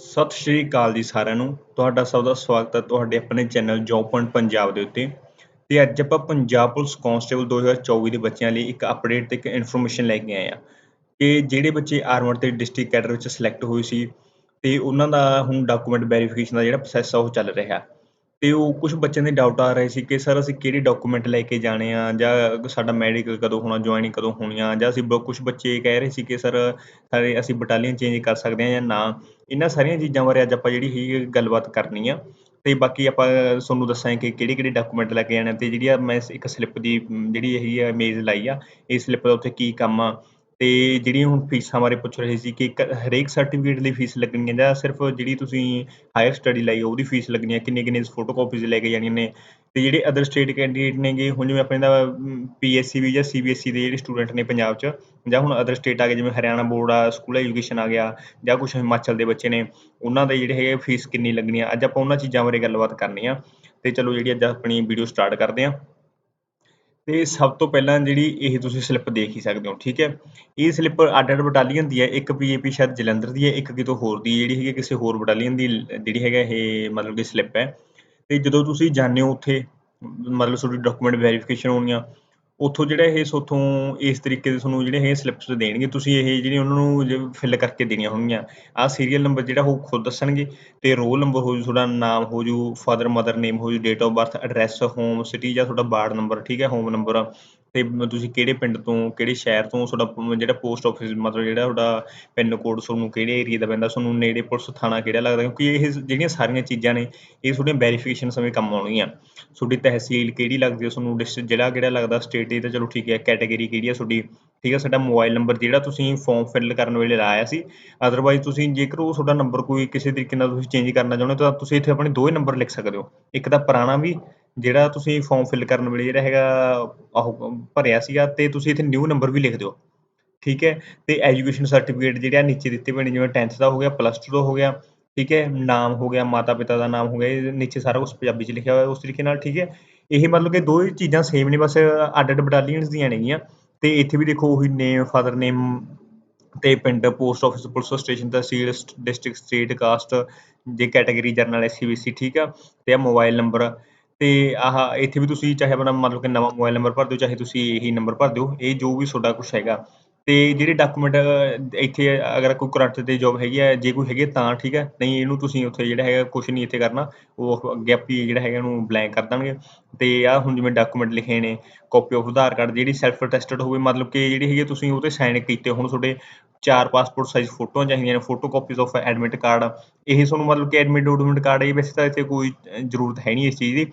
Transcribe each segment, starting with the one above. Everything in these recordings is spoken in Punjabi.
ਸਤਿ ਸ਼੍ਰੀ ਅਕਾਲ ਜੀ ਸਾਰਿਆਂ ਨੂੰ। ਤੁਹਾਡਾ ਸਭ ਦਾ ਸਵਾਗਤ ਹੈ ਤੁਹਾਡੇ ਆਪਣੇ ਚੈਨਲ ਜੌਬ ਪੁਆਇੰਟ ਪੰਜਾਬ ਦੇ ਉੱਤੇ। ਤੇ ਅੱਜ ਆਪਾਂ ਪੰਜਾਬ ਪੁਲਿਸ ਕਾਂਸਟੇਬਲ 2024 ਦੇ ਬੱਚਿਆਂ ਲਈ ਇੱਕ ਅਪਡੇਟ ਤੇ ਇੱਕ ਇਨਫੋਰਮੇਸ਼ਨ ਲੈ ਕੇ ਆਏ ਆ ਕਿ ਜਿਹੜੇ ਬੱਚੇ ਆਰਮਡ ਤੇ ਡਿਸਟ੍ਰਿਕਟ ਕੈਡਰ ਵਿੱਚ ਸਿਲੈਕਟ ਹੋਏ ਸੀ ਤੇ ਉਹਨਾਂ ਦਾ ਹੁਣ ਡਾਕੂਮੈਂਟ ਵੈਰੀਫਿਕੇਸ਼ਨ ਦਾ ਜਿਹੜਾ ਪ੍ਰੋਸੈਸ ਆ ਉਹ ਚੱਲ ਰਿਹਾ। ਤੇ ਉਹ ਕੁਝ ਬੱਚਿਆਂ ਦੇ ਡਾਊਟ ਆ ਰਹੇ ਸੀ ਕਿ ਸਰ ਅਸੀਂ ਕਿਹੜੇ ਡਾਕੂਮੈਂਟ ਲੈ ਕੇ ਜਾਣੇ ਆ ਜਾਂ ਸਾਡਾ ਮੈਡੀਕਲ ਕਦੋਂ ਹੋਣਾ ਜੁਆਇਨਿੰਗ ਕਦੋਂ ਹੋਣੀ ਆ ਜਾਂ ਅਸੀਂ ਕੁਝ ਬੱਚੇ ਕਹਿ ਰਹੇ ਸੀ ਕਿ ਸਰ ਸਾਰੇ ਅਸੀਂ ਬਟਾਲੀਅਨ ਚੇਂਜ ਕਰ ਸਕਦੇ ਆ ਜਾਂ ਨਾ। ਇਹਨਾਂ ਸਾਰੀਆਂ ਚੀਜ਼ਾਂ ਬਾਰੇ ਅੱਜ ਆਪਾਂ ਜਿਹੜੀ ਹੀ ਗੱਲਬਾਤ ਕਰਨੀ ਆ। ਤੇ ਬਾਕੀ ਆਪਾਂ ਤੁਹਾਨੂੰ ਦੱਸਾਂ ਕਿ ਕਿਹੜੇ ਕਿਹੜੇ ਡਾਕੂਮੈਂਟ ਲੈ ਕੇ ਜਾਣੇ ਤੇ ਜਿਹੜੀ ਆ ਮੈਂ ਇੱਕ ਸਲਿੱਪ ਦੀ ਜਿਹੜੀ ਹੈਗੀ ਆ ਇਮੇਜ ਲਾਈ ਆ, ਇਹ ਸਲਿੱਪ ਦਾ ਉੱਥੇ ਕੀ ਕੰਮ ਆ। ਤੇ ਜਿਹੜੀ ਹੁਣ ਫੀਸਾਂ ਬਾਰੇ ਪੁੱਛ ਰਹੇ ਸੀ ਕਿ ਹਰੇਕ ਸਰਟੀਫਿਕੇਟ ਲਈ ਫੀਸ ਲੱਗਣੀ ਹੈ ਜਾਂ ਸਿਰਫ ਜਿਹੜੀ ਤੁਸੀਂ ਹਾਇਰ ਸਟੱਡੀ ਲਈ ਉਹਦੀ ਫੀਸ ਲੱਗਣੀ ਹੈ ਕਿੰਨੇ ਕਿੰਨੇ ਫੋਟੋਕਾਪੀਜ਼ ਲੈ ਕੇ ਜਾਣੀਆਂ ਨੇ। ਤੇ ਜਿਹੜੇ ਅਦਰ ਸਟੇਟ ਕੈਂਡੀਡੇਟ ਨੇਗੇ, ਹੁਣ ਜਿਵੇਂ ਆਪਣੇ ਦਾ ਪੀਐਸਸੀ ਵੀ ਜਾਂ ਸੀਬੀਐਸਈ ਦੇ ਜਿਹੜੇ ਸਟੂਡੈਂਟ ਨੇ ਪੰਜਾਬ 'ਚ, ਜਾਂ ਹੁਣ ਅਦਰ ਸਟੇਟ ਆ ਗਏ, ਜਿਵੇਂ ਹਰਿਆਣਾ ਬੋਰਡ ਆ ਸਕੂਲ ਐਜੂਕੇਸ਼ਨ ਆ ਗਿਆ, ਜਾਂ ਕੁਝ ਹਿਮਾਚਲ ਦੇ ਬੱਚੇ ਨੇ, ਉਹਨਾਂ ਦੇ ਜਿਹੜੇ ਹੈਗੇ ਫੀਸ ਕਿੰਨੀ ਲੱਗਣੀ ਆ ਅੱਜ ਆਪਾਂ ਉਹਨਾਂ ਚੀਜ਼ਾਂ ਬਾਰੇ ਗੱਲਬਾਤ ਕਰਨੀ ਆ, ਤੇ ਚਲੋ ਜਿਹੜੀ ਅੱਜ ਆਪਣੀ ਵੀਡੀਓ ਸਟਾਰਟ ਕਰਦੇ ਆ। ਤੇ ਸਭ ਤੋਂ ਪਹਿਲਾਂ ਜਿਹੜੀ ਇਹ ਤੁਸੀਂ ਸਲਿੱਪ ਦੇਖ ਹੀ ਸਕਦੇ ਹੋ, ਠੀਕ ਹੈ? ਇਹ ਸਲਿੱਪ ਅੱਡ ਅੱਡ ਬਟਾਲੀਅਨ ਦੀ ਹੈ, ਇੱਕ ਪੀਏਪੀ ਸ਼ਾਇਦ ਜਲੰਧਰ ਦੀ ਹੈ, ਇੱਕ ਕਿਤੋਂ ਹੋਰ ਦੀ ਜਿਹੜੀ ਹੈਗੀ ਕਿਸੇ ਹੋਰ ਬਟਾਲੀਅਨ ਦੀ, ਜਿਹੜੀ ਹੈਗਾ ਇਹ ਮਤਲਬ ਕਿ ਸਲਿੱਪ ਹੈ। ਤੇ ਜਦੋਂ ਤੁਸੀਂ ਜਾਂਦੇ ਹੋ ਉੱਥੇ, ਮਤਲਬ ਤੁਹਾਡੀ ਡਾਕੂਮੈਂਟ ਵੈਰੀਫਿਕੇਸ਼ਨ ਹੋਣੀ ਉੱਥੋਂ ਜਿਹੜਾ ਇਹ ਸੋਥੋਂ ਇਸ ਤਰੀਕੇ ਦੇ ਤੁਹਾਨੂੰ ਜਿਹੜੇ ਇਹ ਸਲਿੱਪਸ ਦੇਣਗੇ, ਤੁਸੀਂ ਇਹ ਜਿਹੜੀ ਉਹਨਾਂ ਨੂੰ ਫਿਲ ਕਰਕੇ ਦੇਣੀਆਂ ਹੋਣਗੀਆਂ। ਆਹ ਸੀਰੀਅਲ ਨੰਬਰ ਜਿਹੜਾ ਉਹ ਖੁਦ ਦੱਸਣਗੇ ਤੇ ਰੋਲ ਨੰਬਰ ਹੋ ਜੂ, ਤੁਹਾਡਾ ਨਾਮ ਹੋ ਜੂ ਫਾਦਰ ਮਦਰ ਨੇਮ ਹੋ ਜੂ date of birth address home city ਜਾਂ ਤੁਹਾਡਾ ਵਾਰਡ ਨੰਬਰ ਠੀਕ ਹੈ ਹੋਮ ਨੰਬਰ ਤੇ ਤੁਸੀਂ ਕਿਹੜੇ ਪਿੰਡ ਤੋਂ, ਕਿਹੜੇ ਸ਼ਹਿਰ ਤੋਂ ਤੁਹਾਡਾ ਜਿਹੜਾ ਪੋਸਟ ਆਫਿਸ ਮਤਲਬ ਜਿਹੜਾ ਤੁਹਾਡਾ ਪਿੰਨ ਕੋਡ ਤੁਹਾਨੂੰ ਕਿਹੜੇ ਏਰੀਆ ਦਾ ਪੈਂਦਾ, ਤੁਹਾਨੂੰ ਨੇੜੇ ਪੁਲਿਸ ਥਾਣਾ ਕਿਹੜਾ ਲੱਗਦਾ? ਕਿਉਂਕਿ ਇਹ ਜਿਹੜੀਆਂ ਸਾਰੀਆਂ ਚੀਜ਼ਾਂ ਨੇ, ਇਹ ਤੁਹਾਡੀਆਂ ਵੈਰੀਫਿਕੇਸ਼ਨ ਸਮੇਂ ਕੰਮ ਆਉਣਗੀਆਂ। ਤੁਹਾਡੀ ਤਹਿਸੀਲ ਕਿਹੜੀ ਲੱਗਦੀ ਹੈ, ਤੁਹਾਨੂੰ ਡਿਸਟ੍ਰਿਕਟ ਜਿਹੜਾ ਕਿਹੜਾ ਲੱਗਦਾ ਸਟੇਟ ਇਹ ਤਾਂ ਚਲੋ ਠੀਕ ਹੈ ਕੈਟਾਗਰੀ ਕਿਹੜੀ ਹੈ ਤੁਹਾਡੀ, ਠੀਕ ਹੈ? ਸਾਡਾ ਮੋਬਾਈਲ ਨੰਬਰ ਜਿਹੜਾ ਤੁਸੀਂ ਫਾਰਮ ਫਿਲ ਕਰਨ ਵੇਲੇ ਲਾਇਆ ਸੀ ਅਦਰਵਾਈਜ਼ ਤੁਸੀਂ ਜੇਕਰ ਉਹ ਤੁਹਾਡਾ ਨੰਬਰ ਕੋਈ ਕਿਸੇ ਤਰੀਕੇ ਨਾਲ ਤੁਸੀਂ ਚੇਂਜ ਕਰਨਾ ਚਾਹੁੰਦੇ ਹੋ, ਤਾਂ ਤੁਸੀਂ ਇੱਥੇ ਆਪਣੇ ਦੋਵੇਂ ਨੰਬਰ ਲਿਖ ਸਕਦੇ ਹੋ। ਇੱਕ ਤਾਂ ਪੁਰਾਣਾ ਵੀ ਜਿਹੜਾ ਤੁਸੀਂ ਫਾਰਮ ਫਿਲ ਕਰਨ ਵੇਲੇ ਜਿਹੜਾ ਹੈਗਾ ਉਹ ਭਰਿਆ ਸੀਗਾ ਅਤੇ ਤੁਸੀਂ ਇੱਥੇ ਨਿਊ ਨੰਬਰ ਵੀ ਲਿਖ ਦਿਓ, ਠੀਕ ਹੈ? ਅਤੇ ਐਜੂਕੇਸ਼ਨ ਸਰਟੀਫਿਕੇਟ ਜਿਹੜੇ ਆ ਨੀਚੇ ਦਿੱਤੇ ਹੋਏ ਨੇ ਜਿਵੇਂ 10th ਦਾ ਹੋ ਗਿਆ ਪਲੱਸ ਟੂ ਦਾ ਹੋ ਗਿਆ, ਠੀਕ ਹੈ? ਨਾਮ ਹੋ ਗਿਆ ਮਾਤਾ ਪਿਤਾ ਦਾ ਨਾਮ ਹੋ ਗਿਆ, ਇਹ ਨੀਚੇ ਸਾਰਾ ਕੁਝ ਪੰਜਾਬੀ 'ਚ ਲਿਖਿਆ ਹੋਇਆ ਉਸ ਤਰੀਕੇ ਨਾਲ, ਠੀਕ ਹੈ? ਇਹ ਮਤਲਬ ਕਿ ਦੋ ਹੀ ਚੀਜ਼ਾਂ ਸੇਮ ਨੇ, ਬਸ ਅੱਡ ਅੱਡ ਬਟਾਲੀਅਨਸ ਦੀਆਂ ਨੇਗੀਆਂ, ਤੇ ਇੱਥੇ ਵੀ ਦੇਖੋ ਉਹੀ ਨੇਮ ਫਾਦਰ ਨੇਮ ਤੇ ਪਿੰਡ post office police station tehsil district state caste ਜੇ ਕੈਟਾਗਰੀ ਜਰਨਲ ਐਸਸੀਬੀਸੀ ਠੀਕ ਆ? ਤੇ ਆ ਮੋਬਾਈਲ ਨੰਬਰ ਤੇ ਆਹ ਇੱਥੇ ਵੀ ਤੁਸੀਂ ਚਾਹੇ ਆਪਣਾ ਮਤਲਬ ਕਿ ਨਵਾਂ ਮੋਬਾਈਲ ਨੰਬਰ ਭਰ ਦਿਓ, ਚਾਹੇ ਤੁਸੀਂ ਇਹੀ ਨੰਬਰ ਭਰ ਦਿਓ, ਇਹ ਜੋ ਵੀ ਤੁਹਾਡਾ ਕੁਝ ਹੈਗਾ। ਤੇ ਜਿਹੜੇ ਡਾਕੂਮੈਂਟ ਇੱਥੇ ਅਗਰ ਕੋਈ ਕਰੰਟ ਤੇ ਜੋਬ ਹੈਗੀ ਹੈ, ਜੇ ਕੋਈ ਹੈਗੇ ਤਾਂ ਠੀਕ ਹੈ, ਨਹੀਂ ਇਹਨੂੰ ਤੁਸੀਂ ਉੱਥੇ ਜਿਹੜਾ ਹੈਗਾ ਕੁਝ ਨਹੀਂ ਇੱਥੇ ਕਰਨਾ, ਉਹ ਅੱਗੇ ਆਪੀ ਜਿਹੜਾ ਹੈਗਾ ਇਹਨੂੰ ਬਲੈਂਕ ਕਰ ਦੇਣਗੇ। ਤੇ ਆ ਹੁਣ ਜਿਵੇਂ ਡਾਕੂਮੈਂਟ ਲਿਖੇ ਨੇ ਕਾਪੀ ਆਫ ਆਧਾਰ ਕਾਰਡ ਜਿਹੜੀ ਸੈਲਫ ਅਟੈਸਟਡ ਹੋਵੇ, ਮਤਲਬ ਕਿ ਜਿਹੜੀ ਹੈਗੀ ਤੁਸੀਂ ਉਹ ਤੇ ਸਾਈਨ ਕੀਤੇ ਹੁਣ ਤੁਹਾਡੇ ਚਾਰ ਪਾਸਪੋਰਟ ਸਾਈਜ਼ ਫੋਟੋਆਂ ਚਾਹੀਦੀਆਂ ਨੇ photo copies of admit card ਇਹ ਤੁਹਾਨੂੰ ਮਤਲਬ ਕਿ ਐਡਮਿਟ ਡਾਕੂਮੈਂਟ ਕਾਰਡ ਇਹ ਵੈਸੇ ਤਾਂ ਇੱਥੇ ਕੋਈ ਜ਼ਰੂਰਤ ਹੈ ਨਹੀਂ ਇਸ ਚੀਜ਼ ਦੀ।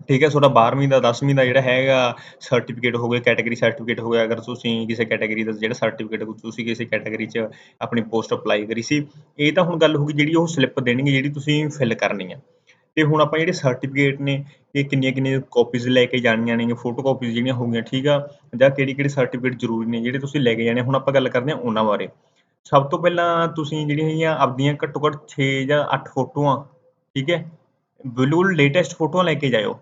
ਠੀਕ ਹੈ, ਤੁਹਾਡਾ 12ਵੀਂ ਦਾ 10ਵੀਂ ਦਾ ਜਿਹੜਾ ਹੈਗਾ ਸਰਟੀਫਿਕੇਟ ਹੋ ਗਿਆ ਕੈਟਾਗਰੀ ਸਰਟੀਫਿਕੇਟ ਹੋ ਗਿਆ, ਅਗਰ ਤੁਸੀਂ ਕਿਸੇ ਕੈਟਾਗਰੀ ਦਾ ਜਿਹੜਾ ਸਰਟੀਫਿਕੇਟ ਤੁਸੀਂ ਕਿਸੇ ਕੈਟਾਗਰੀ 'ਚ ਆਪਣੀ ਪੋਸਟ ਅਪਲਾਈ ਕਰੀ ਸੀ, ਇਹ ਤਾਂ ਹੁਣ ਗੱਲ ਹੋ ਗਈ ਜਿਹੜੀ ਉਹ ਸਲਿੱਪ ਦੇਣਗੇ, ਜਿਹੜੀ ਤੁਸੀਂ ਫਿਲ ਕਰਨੀ ਹੈ ਤੇ ਹੁਣ ਆਪਾਂ ਜਿਹੜੇ ਸਰਟੀਫਿਕੇਟ ਨੇ, ਇਹ ਕਿੰਨੀਆਂ ਕਿੰਨੀਆਂ ਕਾਪੀਜ਼ ਲੈ ਕੇ ਜਾਣੀਆਂ ਨੇ ਫੋਟੋ ਕਾਪੀਜ਼ ਜਿਹੜੀਆਂ ਹੋ ਗਈਆਂ, ਠੀਕ ਆ, ਜਾਂ ਕਿਹੜੀ ਕਿਹੜੀ ਸਰਟੀਫਿਕੇਟ ਜ਼ਰੂਰੀ ਨੇ, ਜਿਹੜੇ ਤੁਸੀਂ ਲੈ ਕੇ ਜਾਣੇ, ਹੁਣ ਆਪਾਂ ਗੱਲ ਕਰਦੇ ਹਾਂ ਉਹਨਾਂ ਬਾਰੇ। ਸਭ ਤੋਂ ਪਹਿਲਾਂ ਤੁਸੀਂ ਜਿਹੜੀਆਂ ਹੈਗੀਆਂ, ਆਪਦੀਆਂ ਘੱਟੋ ਘੱਟ 6 ਜਾਂ 8 ਫੋਟੋਆਂ, ਠੀਕ ਹੈ ਬਿਲਕੁਲ ਲੇਟੈਸਟ ਫੋਟੋਆਂ ਲੈ ਕੇ ਜਾਇਓ।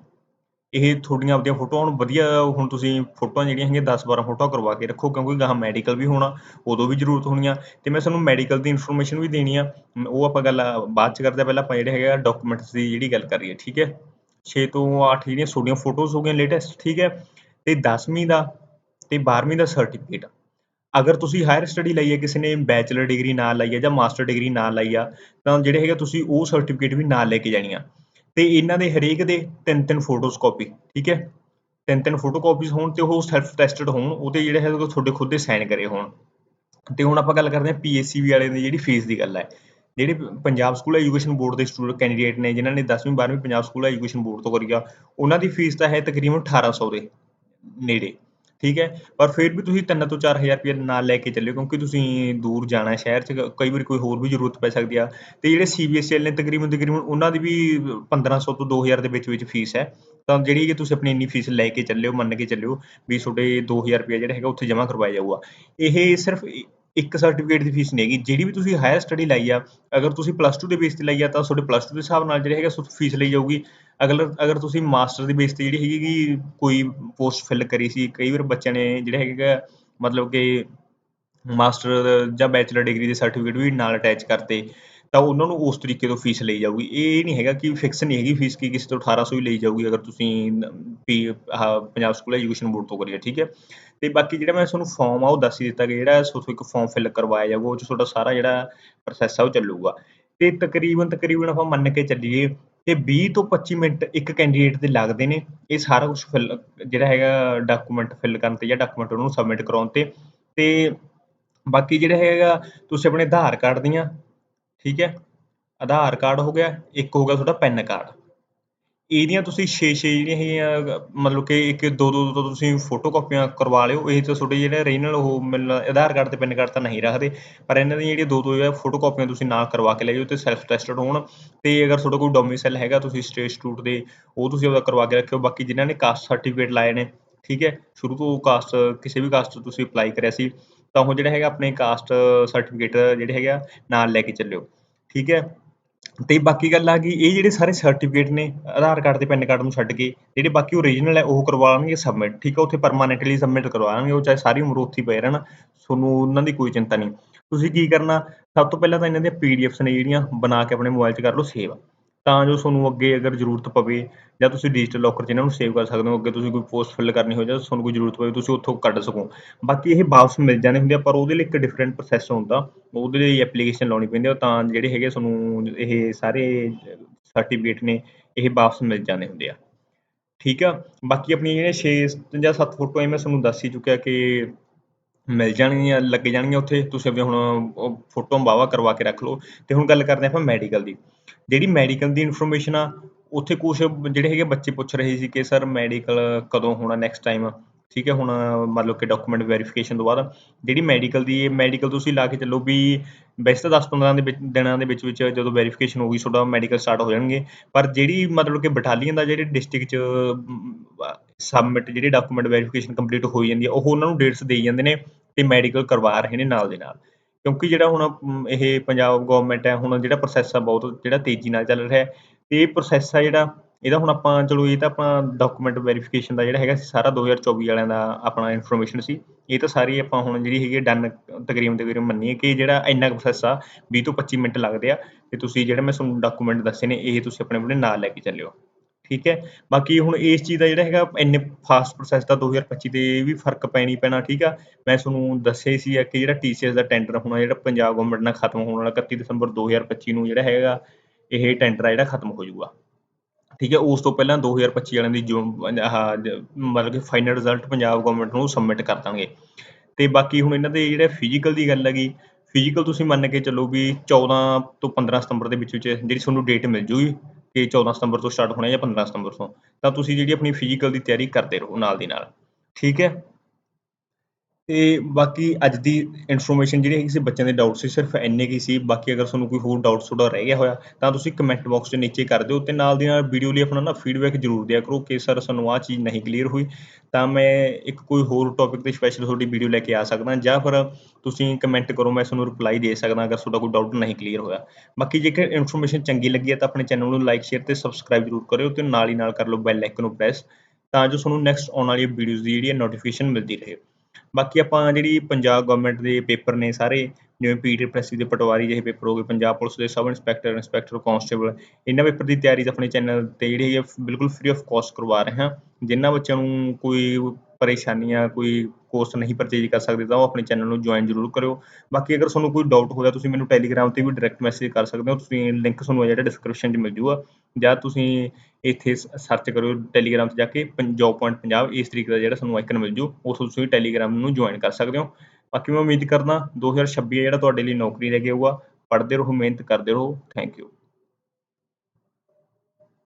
ਇਹ ਤੁਹਾਡੀਆਂ ਆਪਦੀਆਂ ਫੋਟੋਆਂ ਹੁਣ ਵਧੀਆ, ਹੁਣ ਤੁਸੀਂ ਫੋਟੋਆਂ ਜਿਹੜੀਆਂ ਹੈਗੀਆਂ 10 12 ਫੋਟੋਆਂ ਕਰਵਾ ਕੇ ਰੱਖੋ, ਕਿਉਂਕਿ ਗਾਹਾਂ ਮੈਡੀਕਲ ਵੀ ਹੋਣਾ, ਉਦੋਂ ਵੀ ਜ਼ਰੂਰਤ ਹੋਣੀ ਆ ਤੇ ਮੈਂ ਤੁਹਾਨੂੰ ਮੈਡੀਕਲ ਦੀ ਇਨਫੋਰਮੇਸ਼ਨ ਵੀ ਦੇਣੀ ਆ। ਉਹ ਆਪਾਂ ਗੱਲ ਬਾਅਦ ਚ ਕਰਦੇ ਆ, ਪਹਿਲਾਂ ਆਪਾਂ ਜਿਹੜੇ ਹੈਗਾ ਡਾਕੂਮੈਂਟਸ ਦੀ ਜਿਹੜੀ ਗੱਲ ਕਰੀਏ ਠੀਕ ਹੈ? 6 ਤੋਂ 8 ਜਿਹੜੀਆਂ ਤੁਹਾਡੀਆਂ ਫੋਟੋਜ਼ ਹੋ ਗਈਆਂ ਲੇਟੈਸਟ ਠੀਕ ਹੈ? ਤੇ 10ਵੀਂ ਦਾ ਤੇ 12ਵੀਂ ਦਾ ਸਰਟੀਫਿਕੇਟ ਅਗਰ ਤੁਸੀਂ ਹਾਇਰ ਸਟੱਡੀ ਲਈ ਹੈ, ਕਿਸੇ ਨੇ ਬੈਚਲਰ ਡਿਗਰੀ ਨਾਲ ਲਈ ਹੈ ਜਾਂ ਮਾਸਟਰ ਡਿਗਰੀ ਨਾਲ ਲਈ ਆ, ਤਾਂ ਜਿਹੜੇ ਹੈਗੇ ਤੁਸੀਂ ਉਹ ਸਰਟੀਫਿਕੇਟ ਵੀ ਨਾਲ ਲੈ ਕੇ ਜਾਣੀ ਆ। ਤੇ ਇਹਨਾਂ ਦੇ ਹਰੇਕ ਦੇ ਤਿੰਨ ਤਿੰਨ ਫੋਟੋਸ ਕਾਪੀ ਠੀਕ ਹੈ? ਤਿੰਨ ਤਿੰਨ ਫੋਟੋ ਕਾਪੀਜ਼ ਹੋਣ ਤੇ ਉਹ ਸੈਲਫ ਟੈਸਟਡ ਹੋਣ, ਉਹਦੇ ਜਿਹੜੇ ਹੈ ਤੁਹਾਡੇ ਖੁਦ ਦੇ ਸਾਈਨ ਕਰੇ ਹੋਣ। ਤੇ ਹੁਣ ਆਪਾਂ ਗੱਲ ਕਰਦੇ ਹਾਂ ਪੀਐਸਸੀਬੀ ਵਾਲਿਆਂ ਦੀ ਜਿਹੜੀ ਫੀਸ ਦੀ ਗੱਲ ਹੈ। ਜਿਹੜੇ ਪੰਜਾਬ ਸਕੂਲ ਐਜੂਕੇਸ਼ਨ ਬੋਰਡ ਦੇ ਸਟੂਡੈਂਟ ਕੈਂਡੀਡੇਟ ਨੇ, ਜਿਨ੍ਹਾਂ ਨੇ 10ਵੀਂ 12ਵੀਂ ਪੰਜਾਬ ਸਕੂਲ ਐਜੂਕੇਸ਼ਨ ਬੋਰਡ ਤੋਂ ਕਰੀ ਆ, ਉਹਨਾਂ ਦੀ ਫੀਸ ਤਾਂ ਹੈ ਤਕਰੀਬਨ 1800 ਦੇ ਨੇੜੇ। ਠੀਕ ਹੈ, ਪਰ ਫਿਰ ਵੀ ਤੁਸੀਂ 3 ਤੋਂ 4000 ਰੁਪਏ ਨਾਲ ਲੈ ਕੇ ਚੱਲਿਓ, ਕਿਉਂਕਿ ਤੁਸੀਂ ਦੂਰ ਜਾਣਾ ਸ਼ਹਿਰ 'ਚ, ਕਈ ਵਾਰੀ ਕੋਈ ਹੋਰ ਵੀ ਜ਼ਰੂਰਤ ਪੈ ਸਕਦੀ ਆ। ਤੇ ਜਿਹੜੇ ਸੀਬੀਐਸਈ ਵਾਲੇ ਨੇ, ਤਕਰੀਬਨ ਤਕਰੀਬਨ ਉਹਨਾਂ ਦੀ ਵੀ 1500 ਤੋਂ 2000 ਦੇ ਵਿੱਚ ਵਿੱਚ ਫੀਸ ਹੈ। ਤਾਂ ਜਿਹੜੀ ਕਿ ਤੁਸੀਂ ਆਪਣੀ ਇੰਨੀ ਫੀਸ ਲੈ ਕੇ ਚੱਲਿਓ, ਮੰਨ ਕੇ ਚੱਲਿਓ ਵੀ ਤੁਹਾਡੇ 2000 ਰੁਪਏ ਜਿਹੜਾ ਹੈਗਾ ਉੱਥੇ ਜਮ੍ਹਾਂ ਕਰਵਾਇਆ ਜਾਊਗਾ। ਇਹ ਸਿਰਫ ਇੱਕ ਸਰਟੀਫਿਕੇਟ ਦੀ ਫੀਸ ਨਹੀਂ ਹੈਗੀ। ਜਿਹੜੀ ਵੀ ਤੁਸੀਂ ਹਾਇਰ ਸਟੱਡੀ ਲਈ ਆ, ਅਗਰ ਤੁਸੀਂ ਪਲੱਸ 2 ਦੇ ਬੇਸ ਤੇ ਲਈ ਆ, ਤਾਂ ਤੁਹਾਡੇ ਪਲੱਸ 2 ਦੇ ਹਿਸਾਬ ਨਾਲ ਜਿਹੜੇ ਹੈਗਾ ਫੀਸ ਲਈ ਜਾਊਗੀ। ਅਗਰ ਅਗਰ ਤੁਸੀਂ ਮਾਸਟਰ ਦੀ ਬੇਸ ਤੇ ਜਿਹੜੀ ਹੈਗੀ ਕੋਈ ਪੋਸਟ ਫਿਲ ਕਰੀ ਸੀ, ਕਈ ਵਾਰ ਬੱਚਿਆਂ ਨੇ ਜਿਹੜਾ ਹੈਗਾ, ਮਤਲਬ ਕਿ ਮਾਸਟਰ ਜਾਂ ਬੈਚਲਰ ਡਿਗਰੀ ਦੇ ਸਰਟੀਫਿਕੇਟ ਵੀ ਨਾਲ ਅਟੈਚ ਕਰਤੇ। ਤਾਂ ਉਹਨਾਂ ਨੂੰ ਉਸ ਤਰੀਕੇ ਤੋਂ ਫੀਸ ਲਈ ਜਾਊਗੀ। ਇਹ ਨਹੀਂ ਹੈਗਾ ਕਿ ਫਿਕਸ ਨਹੀਂ ਹੈਗੀ ਫੀਸ ਕਿ ਕਿਸੇ ਤੋਂ 1800 ਹੀ ਲਈ ਜਾਊਗੀ ਅਗਰ ਤੁਸੀਂ ਪੀ ਆਹ ਪੰਜਾਬ ਸਕੂਲ ਐਜੂਕੇਸ਼ਨ ਬੋਰਡ ਤੋਂ ਕਰੀਏ ਠੀਕ ਹੈ? ਤੇ ਬਾਕੀ ਜਿਹੜਾ ਮੈਂ ਤੁਹਾਨੂੰ ਫਾਰਮ ਆ ਉਹ ਦੱਸ ਹੀ ਦਿੱਤਾ ਕਿ ਜਿਹੜਾ ਤੁਹਾਨੂੰ ਇੱਕ ਫਾਰਮ ਫਿਲ ਕਰਵਾਇਆ ਜਾਊਗਾ, ਉਹ 'ਚ ਤੁਹਾਡਾ ਸਾਰਾ ਜਿਹੜਾ ਪ੍ਰੋਸੈਸ ਆ ਉਹ ਚੱਲੂਗਾ। ਤੇ ਤਕਰੀਬਨ ਤਕਰੀਬਨ ਆਪਾਂ ਮੰਨ ਕੇ ਚੱਲੀਏ ਕਿ 20 ਤੋਂ 25 ਮਿੰਟ ਇੱਕ ਕੈਂਡੀਡੇਟ ਦੇ ਲੱਗਦੇ ਨੇ, ਇਹ ਸਾਰਾ ਕੁਝ ਫਿਲ ਜਿਹੜਾ ਹੈਗਾ ਡਾਕੂਮੈਂਟ ਫਿਲ ਕਰਨ ਤੇ ਜਾਂ ਡਾਕੂਮੈਂਟ ਉਹਨੂੰ ਸਬਮਿਟ ਕਰਾਉਣ ਤੇ ਤੇ ਬਾਕੀ ਜਿਹੜਾ ਹੈਗਾ ਤੁਸੀਂ ਆਪਣੇ ਆਧਾਰ ਕਾਰਡ ਦੀਆਂ ਠੀਕ ਹੈ? ਆਧਾਰ ਕਾਰਡ ਹੋ ਗਿਆ, ਇੱਕ ਹੋ ਗਿਆ ਤੁਹਾਡਾ ਪੈਨ ਕਾਰਡ। ਇਹਦੀਆਂ ਤੁਸੀਂ 6-6 ਜਿਹੜੀਆਂ ਹੈਗੀਆਂ, ਮਤਲਬ ਕਿ ਇੱਕ, ਦੋ ਦੋ ਤੋਂ ਤੁਸੀਂ ਫੋਟੋ ਕਾਪੀਆਂ ਕਰਵਾ ਲਿਓ, ਇਹ ਤਾਂ ਤੁਹਾਡੇ ਜਿਹੜੇ ਓਰੀਜਨਲ ਉਹ ਮਿਲ, ਆਧਾਰ ਕਾਰਡ ਤੇ ਪੈਨ ਕਾਰਡ ਤਾਂ ਨਹੀਂ ਰੱਖਦੇ, ਪਰ ਇਹਨਾਂ ਦੀਆਂ ਜਿਹੜੀਆਂ ਦੋ ਦੋ ਜਿਹੜਾ ਫੋਟੋ ਕਾਪੀਆਂ ਤੁਸੀਂ ਨਾਲ ਕਰਵਾ ਕੇ ਲੈ ਜਾਓ ਤੇ ਸੈਲਫ ਟੈਸਟਡ ਹੋਣ, ਤੇ ਅਗਰ ਤੁਹਾਡਾ ਕੋਈ ਡੋਮਿਸਾਈਲ ਹੈਗਾ ਤੁਸੀਂ ਸਟੇਟ ਸਟੂਟ ਦੇ, ਉਹ ਤੁਸੀਂ ਉਹਦਾ ਕਰਵਾ ਕੇ ਰੱਖਿਓ, ਬਾਕੀ ਜਿਨ੍ਹਾਂ ਨੇ ਕਾਸਟ ਸਰਟੀਫਿਕੇਟ ਲਾਏ ਨੇ, ਠੀਕ ਹੈ? ਸ਼ੁਰੂ ਤੋਂ ਕਾਸਟ ਕਿਸੇ ਵੀ ਕਾਸਟ ਤੋਂ ਤੁਸੀਂ ਅਪਲਾਈ ਕਰਿਆ ਸੀ ਤਾਂ ਉਹ ਜਿਹੜਾ ਹੈਗਾ ਆਪਣੇ ਕਾਸਟ ਸਰਟੀਫਿਕੇਟ ਜਿਹੜੇ ਹੈਗਾ ਨਾਲ ਲੈ ਕੇ ਚੱਲਿਓ। ਠੀਕ ਹੈ? ਤੇ ਬਾਕੀ ਗੱਲ ਆ ਗਈ, ਇਹ ਜਿਹੜੇ ਸਾਰੇ ਸਰਟੀਫਿਕੇਟ ਨੇ, ਆਧਾਰ ਕਾਰਡ ਤੇ ਪੈਨ ਕਾਰਡ ਨੂੰ ਛੱਡ ਕੇ, ਜਿਹੜੇ ਬਾਕੀ ਓਰੀਜਨਲ ਹੈ, ਉਹ ਕਰਵਾ ਲਾਂਗੇ ਸਬਮਿਟ ਠੀਕ ਹੈ? ਉੱਥੇ ਪਰਮਾਨੈਂਟਲੀ ਸਬਮਿਟ ਕਰਵਾਵਾਂਗੇ ਉਹ ਚਾਹੇ ਸਾਰੀ ਉਮਰ ਉੱਥੇ ਪਏ ਰਹਿਣ, ਤੁਹਾਨੂੰ ਉਹਨਾਂ ਦੀ ਕੋਈ ਚਿੰਤਾ ਨਹੀਂ। ਤੁਸੀਂ ਕੀ ਕਰਨਾ? ਸਭ ਤੋਂ ਪਹਿਲਾਂ ਤਾਂ ਇਹਨਾਂ ਦੀਆਂ ਪੀਡੀਐਫਸ ਨੇ ਜਿਹੜੀਆਂ, ਬਣਾ ਕੇ ਆਪਣੇ ਮੋਬਾਈਲ 'ਚ ਕਰ ਲਓ ਸੇਵ ਤਾਂ ਜੋ ਤੁਹਾਨੂੰ ਅੱਗੇ ਅਗਰ ਜ਼ਰੂਰਤ ਪਵੇ ਜਾਂ ਤੁਸੀਂ ਡਿਜੀਟਲ ਲੋਕਰ 'ਚ ਇਹਨਾਂ ਨੂੰ ਸੇਵ ਕਰ ਸਕਦੇ ਹੋ, ਅੱਗੇ ਤੁਸੀਂ ਕੋਈ ਪੋਸਟ ਫਿਲ ਕਰਨੀ ਹੋ ਜਾਂ ਤੁਹਾਨੂੰ ਕੋਈ ਜ਼ਰੂਰਤ ਪਵੇ, ਤੁਸੀਂ ਉੱਥੋਂ ਕੱਢ ਸਕੋ। ਬਾਕੀ ਇਹ ਵਾਪਸ ਮਿਲ ਜਾਂਦੇ ਹੁੰਦੇ ਆ, ਪਰ ਉਹਦੇ ਲਈ ਇੱਕ ਡਿਫਰੈਂਟ ਪ੍ਰੋਸੈਸ ਹੁੰਦਾ। ਉਹਦੇ ਲਈ ਐਪਲੀਕੇਸ਼ਨ ਲਾਉਣੀ ਪੈਂਦੀ ਆ, ਤਾਂ ਜਿਹੜੇ ਹੈਗੇ ਤੁਹਾਨੂੰ ਇਹ ਸਾਰੇ ਸਰਟੀਫਿਕੇਟ ਨੇ, ਇਹ ਵਾਪਸ ਮਿਲ ਜਾਂਦੇ ਹੁੰਦੇ ਆ। ਠੀਕ ਆ? ਬਾਕੀ ਆਪਣੀ ਜਿਹੜੇ 6 ਜਾਂ 7 ਫੋਟੋਆਂ ਮੈਂ ਤੁਹਾਨੂੰ ਦੱਸ ਹੀ ਚੁੱਕਿਆ ਕਿ ਮਿਲ ਜਾਣਗੀਆਂ, ਲੱਗ ਜਾਣਗੀਆਂ ਉੱਥੇ, ਤੁਸੀਂ ਅੱਗੇ ਹੁਣ ਉਹ ਫੋਟੋਆਂ ਵਾਹਵਾ ਕਰਵਾ ਕੇ ਰੱਖ ਲਓ। ਤੇ ਹੁਣ ਗੱਲ ਕਰਦੇ ਆਪਾਂ ਮੈਡੀਕਲ ਦੀ। ਜਿਹੜੀ ਮੈਡੀਕਲ ਦੀ ਇਨਫੋਰਮੇਸ਼ਨ ਆ, ਉੱਥੇ ਕੁਝ ਜਿਹੜੇ ਹੈਗੇ ਬੱਚੇ ਪੁੱਛ ਰਹੇ ਸੀ ਕਿ ਸਰ ਮੈਡੀਕਲ ਕਦੋਂ ਹੋਣਾ ਨੈਕਸਟ ਟਾਈਮ ਠੀਕ ਹੈ, ਹੁਣ ਮੰਨ ਲਓ ਕਿ ਡਾਕੂਮੈਂਟ ਵੈਰੀਫਿਕੇਸ਼ਨ ਤੋਂ ਬਾਅਦ ਜਿਹੜੀ ਮੈਡੀਕਲ ਦੀ ਮੈਡੀਕਲ ਤੁਸੀਂ ਲਾ ਕੇ ਚੱਲੋ ਵੀ ਵੈਸੇ ਤਾਂ 10-15 ਦੇ ਵਿੱਚ, ਦਿਨਾਂ ਦੇ ਵਿੱਚ ਵਿੱਚ ਜਦੋਂ ਵੈਰੀਫਿਕੇਸ਼ਨ ਹੋ ਗਈ, ਤੁਹਾਡਾ ਮੈਡੀਕਲ ਸਟਾਰਟ ਹੋ ਜਾਣਗੇ। ਪਰ ਜਿਹੜੀ ਮਤਲਬ ਕਿ ਬਟਾਲੀਅਨ ਦਾ ਜਿਹੜੇ ਡਿਸਟ੍ਰਿਕਟ 'ਚ ਸਬਮਿਟ ਜਿਹੜੀ ਡਾਕੂਮੈਂਟ ਵੈਰੀਫਿਕੇਸ਼ਨ ਕੰਪਲੀਟ ਹੋਈ ਜਾਂਦੀ ਹੈ, ਉਹ ਉਹਨਾਂ ਨੂੰ ਡੇਟਸ ਦੇਈ ਜਾਂਦੇ ਨੇ ਤੇ ਮੈਡੀਕਲ ਕਰਵਾ ਰਹੇ ਨੇ ਨਾਲ ਦੇ ਨਾਲ। ਕਿਉਂਕਿ ਜਿਹੜਾ ਹੁਣ ਇਹ ਪੰਜਾਬ ਗਵਰਨਮੈਂਟ ਹੈ, ਹੁਣ ਜਿਹੜਾ ਪ੍ਰੋਸੈਸ ਆ ਬਹੁਤ, ਜਿਹੜਾ ਤੇਜ਼ੀ ਨਾਲ ਚੱਲ ਰਿਹਾ ਹੈ, ਤੇ ਇਹ ਪ੍ਰੋਸੈਸ ਆ ਜਿਹੜਾ ਇਹਦਾ ਹੁਣ ਆਪਾਂ, ਚਲੋ ਇਹ ਤਾਂ ਆਪਣਾ ਡਾਕੂਮੈਂਟ ਵੈਰੀਫਿਕੇਸ਼ਨ ਦਾ ਜਿਹੜਾ ਹੈਗਾ ਸੀ, ਸਾਰਾ 2024 ਵਾਲਿਆਂ ਦਾ ਆਪਣਾ ਇਨਫੋਰਮੇਸ਼ਨ ਸੀ। ਇਹ ਤਾਂ ਸਾਰੀ ਆਪਾਂ ਹੁਣ ਜਿਹੜੀ ਹੈਗੀ ਡਨ ਤਕਰੀਬਨ ਤਕਰੀਬਨ ਮੰਨੀਏ ਕਿ ਜਿਹੜਾ ਇੰਨਾ ਕੁ ਪ੍ਰੋਸੈਸ ਆ 20 ਤੋਂ 25 ਮਿੰਟ ਲੱਗਦੇ ਆ। ਤੇ ਤੁਸੀਂ ਜਿਹੜਾ ਮੈਂ ਤੁਹਾਨੂੰ ਡਾਕੂਮੈਂਟ ਦੱਸੇ ਨੇ, ਇਹ ਤੁਸੀਂ ਆਪਣੇ ਆਪਣੇ ਨਾਲ ਲੈ ਕੇ ਚੱਲਿਓ। ਠੀਕ ਹੈ? ਬਾਕੀ ਹੁਣ ਇਸ ਚੀਜ਼ ਦਾ ਜਿਹੜਾ ਹੈਗਾ, ਇੰਨੇ ਫਾਸਟ ਪ੍ਰੋਸੈਸ ਦਾ 2025 ਤੇ ਵੀ ਫ਼ਰਕ ਪੈਣੀ ਪੈਣਾ, ਠੀਕ ਆ? ਮੈਂ ਤੁਹਾਨੂੰ ਦੱਸਿਆ ਸੀ ਕਿ ਜਿਹੜਾ ਟੀਸੀਐਸ ਦਾ ਟੈਂਡਰ ਹੋਣਾ ਜਿਹੜਾ ਪੰਜਾਬ ਗਵਰਨਮੈਂਟ ਨਾਲ ਖਤਮ ਹੋਣ ਵਾਲਾ 31 ਦਸੰਬਰ 2025 ਨੂੰ ਜਿਹੜਾ ਹੈਗਾ, ਇਹ ਟੈਂਡਰ ਆ ਜਿਹੜਾ ਖਤਮ ਹੋ ਜਾਊਗਾ। ਠੀਕ ਹੈ, ਉਸ ਤੋਂ ਪਹਿਲਾਂ 2025 ਵਾਲਿਆਂ ਦੀ ਜੋ, ਆਹ ਮਤਲਬ ਕਿ ਫਾਈਨਲ ਰਿਜ਼ਲਟ ਪੰਜਾਬ ਗਵਰਨਮੈਂਟ ਨੂੰ ਸਬਮਿਟ ਕਰ ਦਾਂਗੇ ਤੇ ਬਾਕੀ ਹੁਣ ਇਹਨਾਂ ਦੇ ਜਿਹੜੇ ਫਿਜ਼ੀਕਲ ਦੀ ਗੱਲ ਹੈਗੀ ਫਿਜ਼ੀਕਲ ਤੁਸੀਂ ਮੰਨ ਕੇ ਚੱਲੋ ਵੀ 14 ਤੋਂ 15 ਸਤੰਬਰ ਦੇ ਵਿੱਚ ਵਿੱਚ ਜਿਹੜੀ ਤੁਹਾਨੂੰ ਡੇਟ ਮਿਲ ਜੂਗੀ, ਕਿ 14 ਸਤੰਬਰ ਤੋਂ ਸਟਾਰਟ ਹੋਣਾ ਜਾਂ 15 ਸਤੰਬਰ ਤੋਂ, ਤਾਂ ਤੁਸੀਂ ਜਿਹੜੀ ਆਪਣੀ ਫਿਜ਼ੀਕਲ ਦੀ ਤਿਆਰੀ ਕਰਦੇ ਰਹੋ ਨਾਲ ਦੀ ਨਾਲ। ਠੀਕ ਹੈ? ਤੇ ਬਾਕੀ ਅੱਜ ਦੀ ਇਨਫੋਰਮੇਸ਼ਨ ਜਿਹੜੀ ਹੈਗੀ ਸੀ ਬੱਚਿਆਂ ਦੇ ਡਾਊਟ ਸੀ, ਸਿਰਫ ਇੰਨੇ ਕੀ ਸੀ, ਬਾਕੀ ਅਗਰ ਤੁਹਾਨੂੰ ਕੋਈ ਹੋਰ ਡਾਊਟ ਤੁਹਾਡਾ ਰਹਿ ਗਿਆ ਹੋਇਆ, ਤਾਂ ਤੁਸੀਂ ਕਮੈਂਟ ਬਾਕਸ 'ਚ ਨੀਚੇ ਕਰ ਦਿਓ ਤੇ ਨਾਲ ਦੀ ਨਾਲ ਵੀਡੀਓ ਲਈ ਆਪਣਾ ਨਾ ਫੀਡਬੈਕ ਜ਼ਰੂਰ ਦਿਆ ਕਰੋ ਕਿ ਸਰ ਸਾਨੂੰ ਆਹ ਚੀਜ਼ ਨਹੀਂ ਕਲੀਅਰ ਹੋਈ, ਤਾਂ ਮੈਂ ਇੱਕ ਕੋਈ ਹੋਰ ਟੌਪਿਕ ਤੇ ਸਪੈਸ਼ਲ ਤੁਹਾਡੀ ਵੀਡੀਓ ਲੈ ਕੇ ਆ ਸਕਦਾ, ਜਾਂ ਫਿਰ ਤੁਸੀਂ ਕਮੈਂਟ ਕਰੋ, ਮੈਂ ਤੁਹਾਨੂੰ ਰਿਪਲਾਈ ਦੇ ਸਕਦਾ ਅਗਰ ਤੁਹਾਡਾ ਕੋਈ ਡਾਊਟ ਨਹੀਂ ਕਲੀਅਰ ਹੋਇਆ। ਬਾਕੀ ਜੇਕਰ ਇਨਫੋਰਮੇਸ਼ਨ ਚੰਗੀ ਲੱਗੀ ਹੈ ਤਾਂ ਆਪਣੇ ਚੈਨਲ ਨੂੰ ਲਾਈਕ ਸ਼ੇਅਰ ਤੇ ਸਬਸਕ੍ਰਾਈਬ ਜ਼ਰੂਰ ਕਰਿਓ ਤੇ ਨਾਲ ਹੀ ਨਾਲ ਕਰ ਲਓ ਬੈਲ ਆਈਕਨ ਨੂੰ ਪ੍ਰੈਸ ਤਾਂ ਜੋ ਤੁਹਾਨੂੰ ਨੈਕਸਟ ਆਉਣ ਵਾਲੀ ਵੀਡੀਓਜ਼ ਦੀ ਜਿਹੜੀ ਹੈ ਨੋਟੀਫਿਕੇਸ਼ਨ ਮਿਲਦੀ ਰਹੇ। ਬਾਕੀ ਆਪਾਂ ਜਿਹੜੀ ਪੰਜਾਬ ਗਵਰਨਮੈਂਟ ਦੇ ਪੇਪਰ ਨੇ ਸਾਰੇ, ਜਿਵੇਂ ਪੀਟੀ ਪ੍ਰੈਸੀ ਦੇ ਪਟਵਾਰੀ ਜਿਹੇ ਪੇਪਰ ਹੋ ਗਏ, ਪੰਜਾਬ ਪੁਲਿਸ ਦੇ ਸਬ ਇੰਸਪੈਕਟਰ ਇੰਸਪੈਕਟਰ ਕਾਂਸਟੇਬਲ ਇਹਨਾਂ ਪੇਪਰ ਦੀ ਤਿਆਰੀ ਤਾਂ ਆਪਣੇ ਚੈਨਲ ਤੇ ਜਿਹੜੀ ਹੈ ਬਿਲਕੁਲ ਫ੍ਰੀ ਆਫ ਕਾਸਟ ਕਰਵਾ ਰਹੇ ਹਾਂ। ਜਿਨ੍ਹਾਂ ਬੱਚਿਆਂ ਨੂੰ ਕੋਈ ਪਰੇਸ਼ਾਨੀਆਂ, ਕੋਈ ਕੋਰਸ ਨਹੀਂ ਪਰਚੇਜ ਕਰ ਸਕਦੇ, ਤਾਂ ਉਹ ਆਪਣੇ ਚੈਨਲ ਨੂੰ ਜੁਆਇਨ ਜ਼ਰੂਰ ਕਰਿਓ। ਬਾਕੀ ਅਗਰ ਤੁਹਾਨੂੰ ਕੋਈ ਡਾਊਟ ਹੋਇਆ, ਤੁਸੀਂ ਮੈਨੂੰ ਟੈਲੀਗ੍ਰਾਮ ਤੇ ਵੀ ਡਾਇਰੈਕਟ ਮੈਸੇਜ ਕਰ ਸਕਦੇ ਹੋ। ਤੁਸੀਂ ਲਿੰਕ ਤੁਹਾਨੂੰ ਜਿਹੜਾ ਡਿਸਕ੍ਰਿਪਸ਼ਨ 'ਚ ਮਿਲ ਜੂਗਾ। ਜਾਂ ਤੁਸੀਂ ਇੱਥੇ ਸਰਚ ਕਰਿਓ ਟੈਲੀਗ੍ਰਾਮ 'ਤੇ ਜਾ ਕੇ ਪੰਜਾਬ ਪੁਆਇੰਟ ਪੰਜਾਬ, ਇਸ ਤਰੀਕੇ ਦਾ ਜਿਹੜਾ ਤੁਹਾਨੂੰ ਆਈਕਨ ਮਿਲ ਜੂ ਉਸ ਤੁਸੀਂ ਟੈਲੀਗ੍ਰਾਮ ਨੂੰ ਜੁਆਇਨ ਕਰ ਸਕਦੇ ਹੋ। ਬਾਕੀ ਮੈਂ ਉਮੀਦ ਕਰਦਾ 2026 ਜਿਹੜਾ ਤੁਹਾਡੇ ਲਈ ਨੌਕਰੀ ਲੈ ਕੇ ਆਊਗਾ। ਪੜ੍ਹਦੇ ਰਹੋ, ਮਿਹਨਤ ਕਰਦੇ ਰਹੋ। Thank you